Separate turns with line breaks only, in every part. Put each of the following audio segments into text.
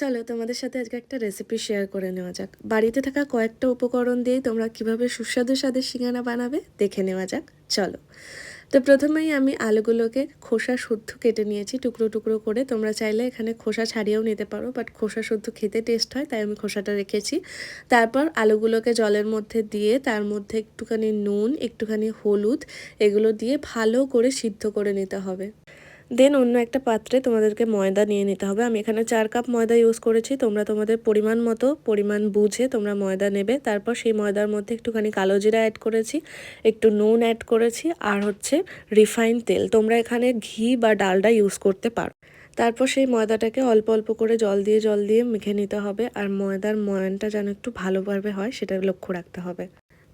চলো তোমাদের সাথে আজকে একটা রেসিপি শেয়ার করে নেওয়া যাক। বাড়িতে থাকা কয়েকটা উপকরণ দিয়ে তোমরা কীভাবে সুস্বাদু স্বাদের সিঙ্গারা বানাবে দেখে নেওয়া যাক। চলো। তো প্রথমেই আমি আলুগুলোকে খোসা শুদ্ধ কেটে নিয়েছি, টুকরো টুকরো করে। তোমরা চাইলে এখানে খোসা ছাড়িয়েও নিতে পারো বাট খোসা শুদ্ধ খেতে টেস্ট হয়, তাই আমি খোসাটা রেখেছি। তারপর আলুগুলোকে জলের মধ্যে দিয়ে, তার মধ্যে একটুখানি নুন, একটুখানি হলুদ, এগুলো দিয়ে ভালো করে সিদ্ধ করে নিতে হবে। দেন অন্য একটা পাত্রে তোমাদেরকে ময়দা নিয়ে নিতে হবে। আমি এখানে চার কাপ ময়দা ইউজ করেছি। তোমরা তোমাদের পরিমাণ মতো, পরিমাণ বুঝে তোমরা ময়দা নেবে। তারপর সেই ময়দার মধ্যে একটুখানি কালো জিরা অ্যাড করেছি, একটু নুন অ্যাড করেছি, আর হচ্ছে রিফাইন তেল। তোমরা এখানে ঘি বা ডালডা ইউজ করতে পারো। তারপর সেই ময়দাটাকে অল্প অল্প করে জল দিয়ে জল দিয়ে মেখে নিতে হবে। আর ময়দার ময়ানটা যেন একটু ভালোভাবে হয়, সেটা লক্ষ্য রাখতে হবে।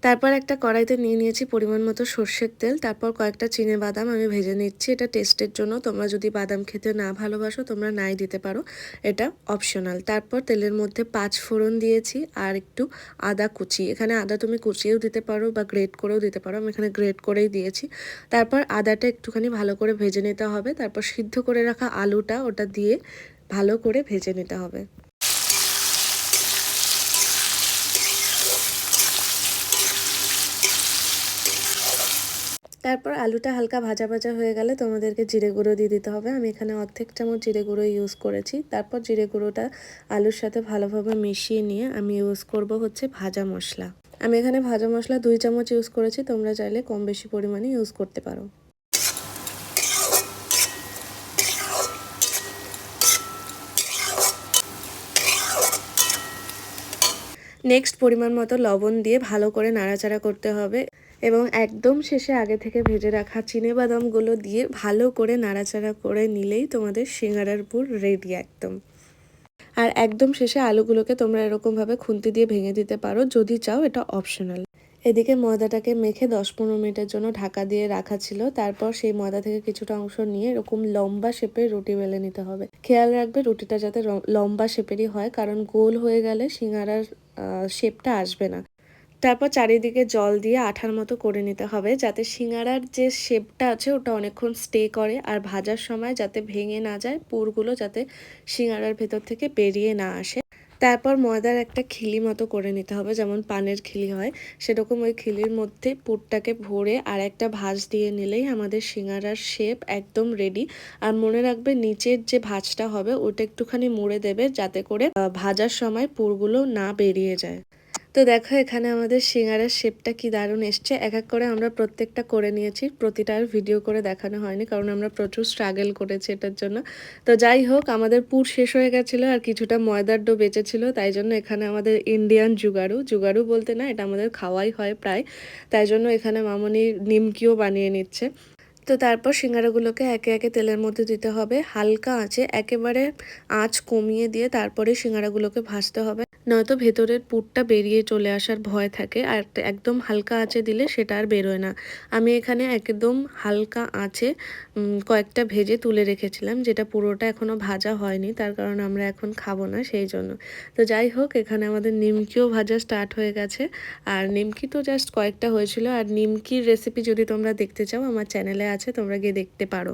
তারপর একটা কড়াইতে নিয়ে নিয়েছি পরিমাণ মতো সর্ষের তেল, তারপর কয়েকটা চিনে বাদাম আমি ভেজে নিচ্ছি। এটা টেস্টের জন্য তোমরা যদি বাদাম খেতে না ভালোবাসো, তোমরা নাই দিতে পারো। এটা অপশনাল তারপর তেলের মধ্যে পাঁচ ফোড়ন দিয়েছি আর একটু আদা কুচি। এখানে আদা তুমি কুচিয়েও দিতে পারো বা গ্রেট করেও দিতে পারো। আমি এখানে গ্রেট করেই দিয়েছি। তারপর আদাটা একটুখানি ভালো করে ভেজে নিতে হবে। তারপর সিদ্ধ করে রাখা আলুটা ওটা দিয়ে ভালো করে ভেজে নিতে হবে। তারপর আলুটা হালকা ভাজা ভাজা হয়ে গেলে তোমাদেরকে জিরে গুঁড়ো দিয়ে দিতে হবে। আমি এখানে অর্ধেক চামচ জিরে গুঁড়ো ইউজ করেছি। তারপর জিরে গুঁড়োটা আলুর সাথে ভালোভাবে মিশিয়ে নিয়ে আমি ইউজ করব হচ্ছে ভাজা মশলা। আমি এখানে ভাজা মশলা দুই চামচ ইউজ করেছি। তোমরা চাইলে কম বেশি পরিমাণে ইউজ করতে পারো। নেক্সট পরিমাণ মতো লবণ দিয়ে ভালো করে নাড়াচাড়া করতে হবে এবং একদম শেষে আগে থেকে ভেজে রাখা চিনে বাদামগুলো দিয়ে ভালো করে নাড়াচাড়া করে নিলেই তোমাদের সিঙ্গারার পুর রেডি একদম। আর একদম শেষে আলুগুলোকে তোমরা এরকমভাবে খুন্তি দিয়ে ভেঙে দিতে পারো, যদি চাও এটা অপশনাল এদিকে ময়দাটাকে মেখে দশ পনেরো মিনিটের জন্য ঢাকা দিয়ে রাখা ছিল। তারপর সেই ময়দা থেকে কিছুটা অংশ নিয়ে এরকম লম্বা শেপে রুটি বেলে নিতে হবে। খেয়াল রাখবে রুটিটা যাতে লম্বা শেপেরই হয়, কারণ গোল হয়ে গেলে সিঙ্গারার শেপটা আসবে না। তারপর চারিদিকে জল দিয়ে আঠার মতো করে নিতে হবে যাতে সিঙ্গারার যে শেপটা আছে ওটা অনেকক্ষণ স্টে করে আর ভাজার সময় যাতে ভেঙে না যায়, পুরগুলো যাতে সিঙ্গারার ভেতর থেকে বেরিয়ে না আসে। তারপর ময়দার একটা খিলি মতো করে নিতে হবে, যেমন পানের খিলি হয়। সেরকম ওই খিলির মধ্যে পুরটাকে ভরে আর একটা ভাজ দিয়ে নিলেই আমাদের সিঙ্গারার শেপ একদম রেডি আর মনে রাখবে নিচের যে ভাজটা হবে, ওটা একটুখানি মুড়ে দেবে যাতে করে ভাজার সময় পুরগুলো না বেরিয়ে যায়। তো দেখো, এখানে আমাদের সিঙ্গারের শেপটা কি দারুণ এসছে। এক এক করে আমরা প্রত্যেকটা করে নিয়েছি। প্রতিটার ভিডিও করে দেখানো হয়নি, কারণ আমরা প্রচুর স্ট্রাগল করেছি এটার জন্য। তো যাই হোক, আমাদের পুর শেষ হয়ে গেছিল আর কিছুটা ময়দার ডো বেঁচেছিল। তাই জন্য এখানে আমাদের ইন্ডিয়ান জুগারু। জুগারু বলতে না, এটা আমাদের খাওয়াই হয় প্রায়। তাই জন্য এখানে মামনি নিমকিও বানিয়ে নিচ্ছে। তো তারপর সিঙ্গারাগুলোকে একে একে তেলের মধ্যে দিতে হবে। হালকা আঁচে একেবারে আঁচ কমিয়ে দিয়ে তারপরে সিঙ্গারাগুলোকে ভাজতে হবে। নয়তো ভেতরের পুরটা বেরিয়ে চলে আসার ভয় থাকে আর একদম হালকা আঁচে দিলে সেটা আর বেরোয় না। আমি এখানে একদম হালকা আঁচে কয়েকটা ভেজে তুলে রেখেছিলাম, যেটা পুরোটা এখনও ভাজা হয়নি, তার কারণ আমরা এখন খাব না সেই জন্য। তো যাই হোক, এখানে আমাদের নিমকিও ভাজা স্টার্ট হয়ে গেছে। আর নিমকি তো জাস্ট কয়েকটা হয়েছিল। আর নিমকির রেসিপি যদি তোমরা দেখতে চাও, আমার চ্যানেলে আছে, তোমরা গিয়ে দেখতে পারো।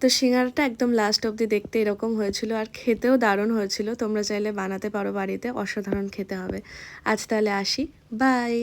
তো সিঙ্গারাটা একদম লাস্ট অব্দি দেখতে এরকম হয়েছিল আর খেতেও দারুণ হয়েছিল। তোমরা চাইলে বানাতে পারো বাড়িতে, অসাধারণ খেতে হবে। আজ তাহলে আসি। বাই